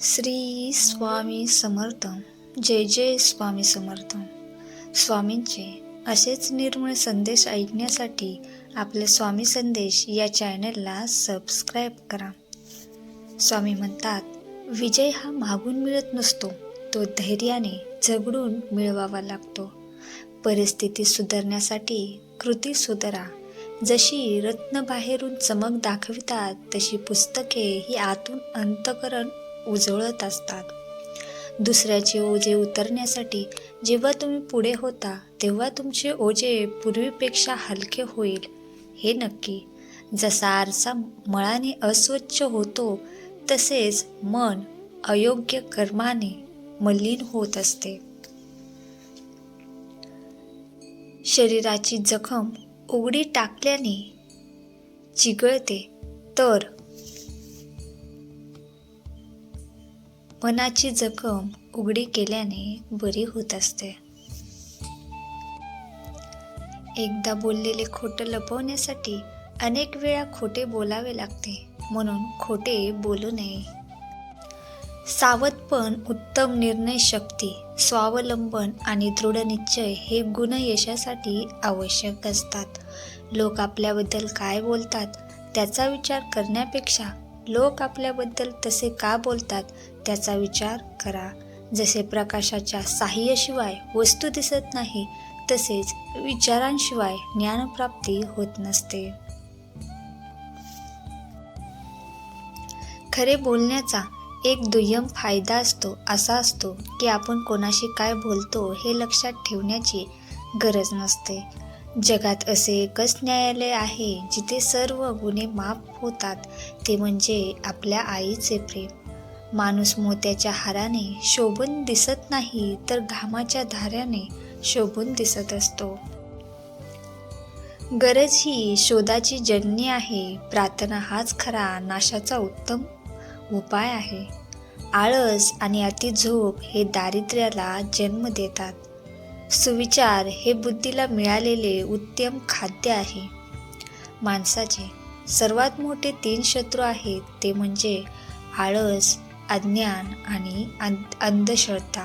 श्री स्वामी समर्थ. जय जय स्वामी समर्थ. स्वामींचे असेच निर्मळ संदेश ऐकण्यासाठी आपले स्वामी संदेश या चॅनलला सबस्क्राईब करा. स्वामी म्हणतात विजय हा मागून मिळत नसतो. तो धैर्याने झगडून मिळवावा लागतो. परिस्थिती सुधारण्यासाठी कृती सुधारा. जशी रत्न बाहेरून चमक दाखवितात तशी पुस्तके ही आतून अंतकरण उजळत असतात. दुसऱ्याचे ओझे उतरण्यासाठी जेव्हा तुम्ही पुढे होता तेव्हा तुमचे ओझे पूर्वीपेक्षा हलके होईल. हे नक्की. जसा आरसा मळाने अस्वच्छ होतो तसेच मन अयोग्य कर्माने मलिन होत असते. शरीराची जखम उघडी टाकल्याने चिघळते तर मनाची जखम उघडी केल्याने बरी होत असते. एकदा बोललेले खोटं लपवण्यासाठी अनेक वेळा खोटे बोलावे लागते म्हणून खोटे बोलू नये. सावधपण उत्तम निर्णय शक्ती स्वावलंबन आणि दृढनिश्चय हे गुण यशासाठी आवश्यक असतात. लोक आपल्याबद्दल काय बोलतात त्याचा विचार करण्यापेक्षा लोक आपल्याबद्दल तसे का बोलतात त्याचा विचार करा. जसे प्रकाशाच्या साह्याशिवाय वस्तू दिसत नाही तसेच विचारांशिवाय ज्ञानप्राप्ती होत नसते. खरे बोलण्याचा एक दुय्यम फायदा असतो असा असतो की आपण कोणाशी काय बोलतो हे लक्षात ठेवण्याची गरज नसते. जगात असे एकच न्यायालय आहे जिथे सर्व गुन्हे माफ होतात ते म्हणजे आपल्या आईचे प्रेम. माणूस मोत्याच्या हाराने शोभून दिसत नाही तर घामाच्या धाऱ्याने शोभून दिसत असतो. गरज ही शोधाची जननी आहे. प्रार्थना हाच खरा नाशाचा उत्तम उपाय आहे. आळस आणि अतिझोप हे दारिद्र्याला जन्म देतात. सुविचार हे बुद्धीला मिळालेले उत्तम खाद्य आहे. माणसाचे सर्वात मोठे तीन शत्रू आहेत ते म्हणजे आळस अज्ञान आणि अंधश्रद्धा.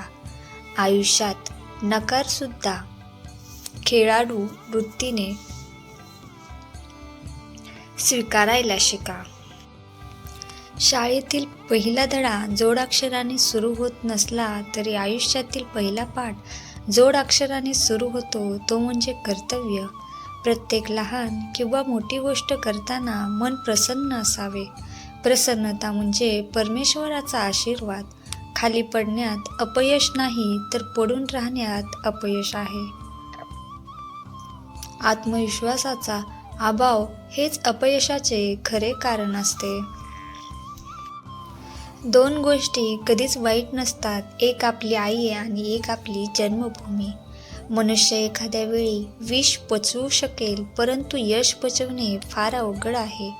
आयुष्यात नकारसुद्धा. खेळाडू वृत्तीने स्वीकारायला शिका. शाळेतील पहिला धडा जोडाक्षराने सुरू होत नसला तरी आयुष्यातील पहिला पाठ जोडाक्षराने सुरू होतो तो म्हणजे कर्तव्य. प्रत्येक लहान किंवा मोठी गोष्ट करताना मन प्रसन्न असावे. प्रसन्नता म्हणजे परमेश्वराचा आशीर्वाद. खाली पडण्यात अपयश नाही तर पडून राहण्यात अपयश आहे. आत्मविश्वासाचा अभाव हेच अपयशाचे खरे कारण असते. दोन गोष्टी कधीच वाईट नसतात एक आपली आई आणि एक आपली जन्मभूमी. मनुष्य एखाद्या वेळी विष पचवू शकेल परंतु यश पचवणे फार अवघड आहे.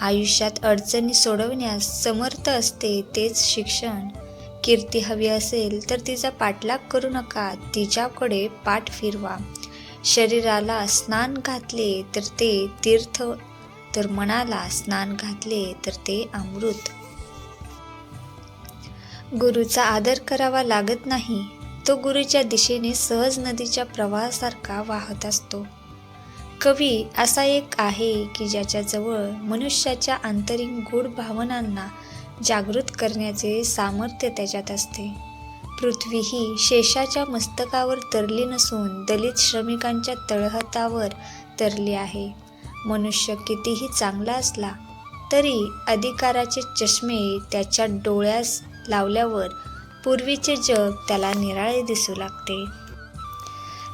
आयुष्यात अडचणी सोडवण्यास समर्थ असते तेच शिक्षण. कीर्ती हवी असेल तर तिचा पाठलाग करू नका तिच्याकडे पाठ फिरवा. शरीराला स्नान घातले तर ते तीर्थ तर मनाला स्नान घातले तर ते अमृत. गुरुचा आदर करावा लागत नाही. तो गुरुच्या दिशेने सहज नदीच्या प्रवाहासारखा वाहत असतो. कवी असा एक आहे की ज्याच्याजवळ मनुष्याच्या आंतरिक गूढ भावनांना जागृत करण्याचे सामर्थ्य त्याच्यात असते. पृथ्वी ही शेषाच्या मस्तकावर तरली नसून दलित श्रमिकांच्या तळहतावर तरली आहे. मनुष्य कितीही चांगला असला तरी अधिकाराचे चष्मे त्याच्या डोळ्यास लावल्यावर पूर्वीचे जग त्याला निराळे दिसू लागते.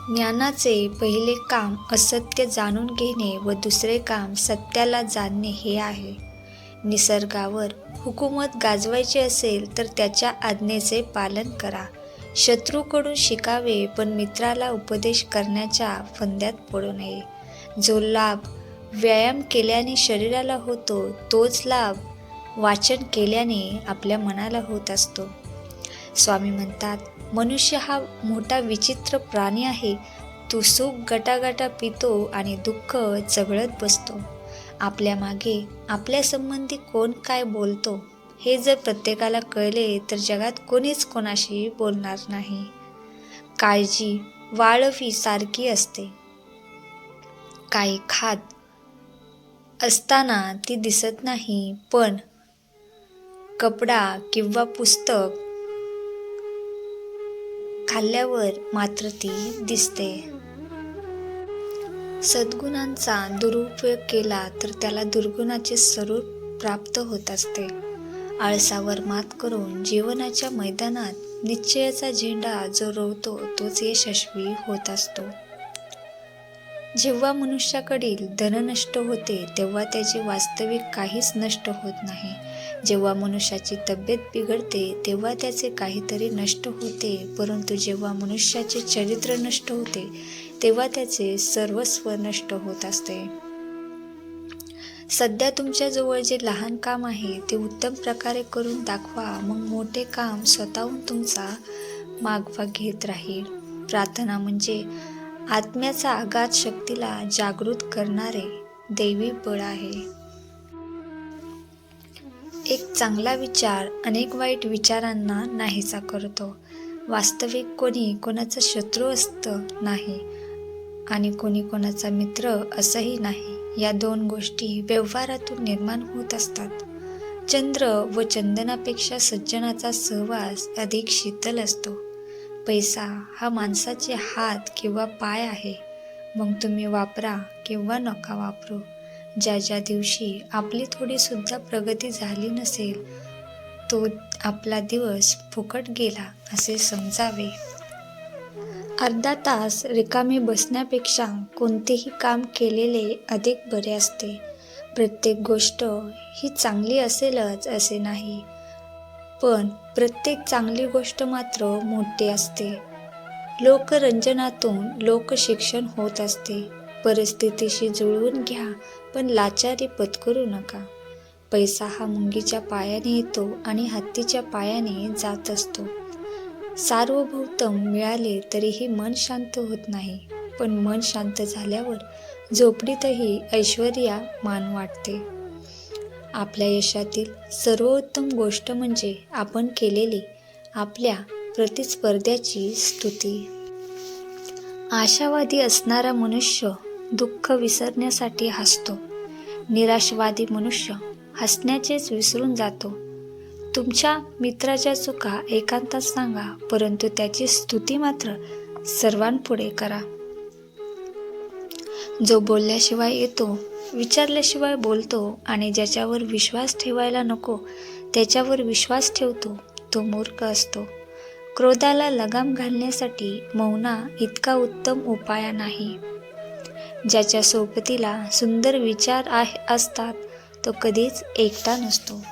ज्ञानाचे पहिले काम असत्य जाणून घेणे व दुसरे काम सत्याला जाणणे हे आहे. निसर्गावर हुकूमत गाजवायची असेल तर त्याच्या आज्ञेचे पालन करा. शत्रूकडून शिकावे पण मित्राला उपदेश करण्याच्या फंद्यात पडू नये. जो लाभ व्यायाम केल्याने शरीराला होतो तोच लाभ वाचन केल्याने आपल्या मनाला होत असतो. स्वामी म्हणतात मनुष्य हा मोठा विचित्र प्राणी आहे. तो सुख गटागटा पितो आणि दुःख चघळत बसतो. आपल्या मागे आपल्या संबंधी कोण काय बोलतो हे जर प्रत्येकाला कळले तर जगात कोणीच कोणाशी बोलणार नाही. काळजी वाळवी सारखी असते. काही खात असताना ती दिसत नाही पण कपडा किंवा पुस्तक खाल्ल्यावर मात्र ती दिसते. सद्गुणांचा दुरुपयोग केला तर त्याला दुर्गुणाचे स्वरूप प्राप्त होत असते. आळसावर मात करून जीवनाच्या मैदानात निश्चयाचा झेंडा जो रोवतो तोच यशस्वी होत असतो. जेव्हा मनुष्याकडील धन नष्ट होते तेव्हा त्याचे वास्तविक काहीच नष्ट होत नाही. जेव्हा मनुष्याची तब्येत बिघडते तेव्हा त्याचे काहीतरी नष्ट होते. परंतु जेव्हा मनुष्याचे चरित्र नष्ट होते तेव्हा त्याचे सर्वस्व नष्ट होत असते. सध्या तुमच्याजवळ जे लहान काम आहे ते उत्तम प्रकारे करून दाखवा. मग मोठे काम स्वतःहून तुमचा मागवा घेत राहील प्रार्थना म्हणजे आत्म्याचा आघात शक्तीला जागृत करणारे दैवी बळ आहे. एक चांगला विचार अनेक वाईट विचारांना नाहीसा करतो. वास्तविक कोणी कोणाचा शत्रू असतं नाही आणि कोणी कोणाचा मित्र असंही नाही. या दोन गोष्टी व्यवहारातून निर्माण होत असतात. चंद्र व चंदनापेक्षा सज्जनाचा सहवास अधिक शीतल असतो. पैसा हा माणसाचे हात किंवा पाय आहे. मग तुम्ही वापरा किंवा नका वापरू. ज्या ज्या दिवशी आपली थोडीसुद्धा प्रगती झाली नसेल तो आपला दिवस फुकट गेला असे समजावे. अर्धा तास रिकामे बसण्यापेक्षा कोणतेही काम केलेले अधिक बरे असते. प्रत्येक गोष्ट ही चांगली असेलच असे नाही पण प्रत्येक चांगली गोष्ट मात्र मोठी असते. लोकरंजनातून लोकशिक्षण होत असते. परिस्थितीशी जुळवून घ्या पण लाचारी पत्करू नका. पैसा हा मुंगीच्या पायाने येतो आणि हत्तीच्या पायाने जात असतो. सार्वभौतम मिळाले तरीही मन शांत होत नाही पण मन शांत झाल्यावर झोपडीतही ऐश्वर्या मान वाटते. आपल्या यशातील सर्वोत्तम गोष्ट म्हणजे आपण केलेली आपल्या प्रतिस्पर्ध्याची स्तुती. आशावादी असणारा मनुष्य दुःख विसरण्यासाठी हसतो. निराशवादी मनुष्य हसण्याचेच विसरून जातो. तुमच्या मित्राच्या चुका एकांतात सांगा परंतु त्याची स्तुती मात्र सर्वांपुढे करा. जो बोलल्याशिवाय येतो विचारल्याशिवाय बोलतो आणि ज्याच्यावर विश्वास ठेवायला नको त्याच्यावर विश्वास ठेवतो तो मूर्ख असतो. क्रोधाला लगाम घालण्यासाठी मौना इतका उत्तम उपाय नाही. ज्याच्या सोबतीला सुंदर विचार आहे असतात तो कधीच एकटा नसतो.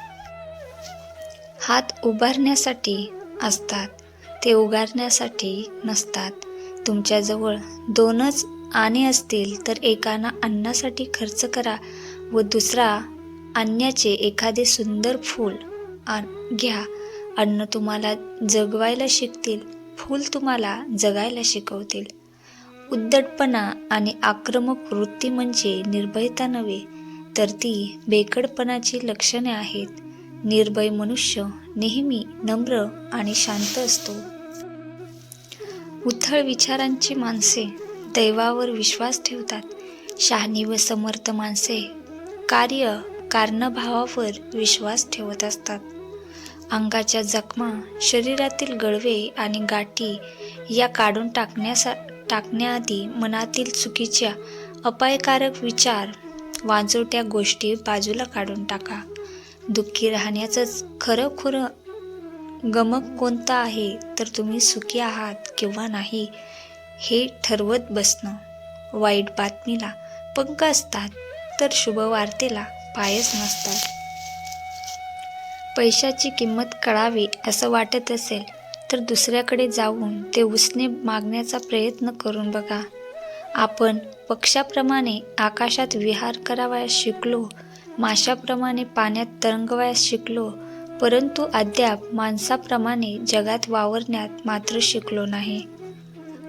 हात उभारण्यासाठी असतात ते उगारण्यासाठी नसतात. तुमच्याजवळ दोनच आणे असतील तर एकाना अन्नासाठी खर्च करा व दुसरा अन्नाचे एखादे सुंदर फूल घ्या. अन्न तुम्हाला जगवायला शिकतील फूल तुम्हाला जगायला शिकवतील. उद्धटपणा आणि आक्रमक वृत्ती म्हणजे निर्भयता नव्हे तर ती बेकडपणाची लक्षणे आहेत. निर्भय मनुष्य नेहमी नम्र आणि शांत असतो. उथळ विचारांची माणसे दैवावर विश्वास ठेवतात. शहाणी व समर्थ माणसे कार्य कारणभावावर विश्वास ठेवत असतात. अंगाच्या जखमा शरीरातील गळवे आणि गाठी या काढून टाकण्यासा टाकण्याआधी मनातील चुकीच्या अपायकारक विचार वाजोट्या गोष्टी बाजूला काढून टाका. दुःखी राहण्याचंच खरं खुरं गमक कोणता आहे? तर तुम्ही सुखी आहात किंवा नाही हे ठरवत बसणं. वाईट बातमीला पंख असतात तर शुभवार्तेला पायच नसतात. पैशाची किंमत कळावी असं वाटत असेल तर दुसऱ्याकडे जाऊन ते उसने मागण्याचा प्रयत्न करून बघा. आपण पक्षाप्रमाणे आकाशात विहार करावयास शिकलो माशाप्रमाणे पाण्यात तरंगवयास शिकलो परंतु अद्याप माणसाप्रमाणे जगात वावरण्यात मात्र शिकलो नाही.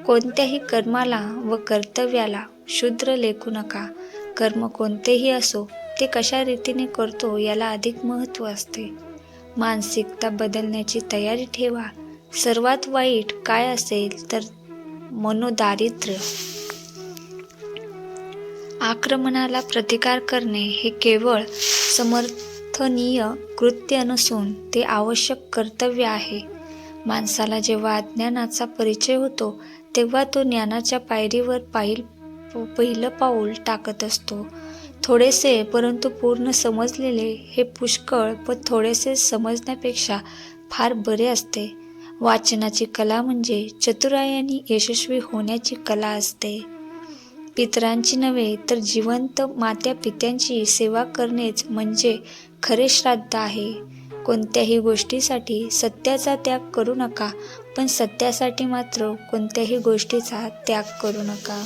कोणत्याही कर्माला व कर्तव्याला शूद्र लेखू नका. कर्म कोणतेही असो ते कशा रीतीने करतो याला अधिक महत्त्व असते. मानसिकता बदलण्याची तयारी ठेवा. सर्वात वाईट काय असेल तर मनोदारिद्र्य. आक्रमणाला प्रतिकार करणे हे केवळ समर्थनीय कृत्य नसून ते आवश्यक कर्तव्य आहे. माणसाला जेव्हा अज्ञानाचा परिचय होतो तेव्हा तो ज्ञानाच्या पायरीवर पाहिल पहिलं पाऊल टाकत असतो. थोडेसे परंतु पूर्ण समजलेले हे पुष्कळ व थोडेसे समजण्यापेक्षा फार बरे असते. वाचनाची कला म्हणजे चतुरायाने यशस्वी होण्याची कला असते. पितरांची नव्हे तर जिवंत मात्या पित्यांची सेवा करणेच म्हणजे खरे श्राद्ध आहे. कोणत्याही गोष्टीसाठी सत्याचा त्याग करू नका पण सत्यासाठी मात्र कोणत्याही गोष्टीचा त्याग करू नका.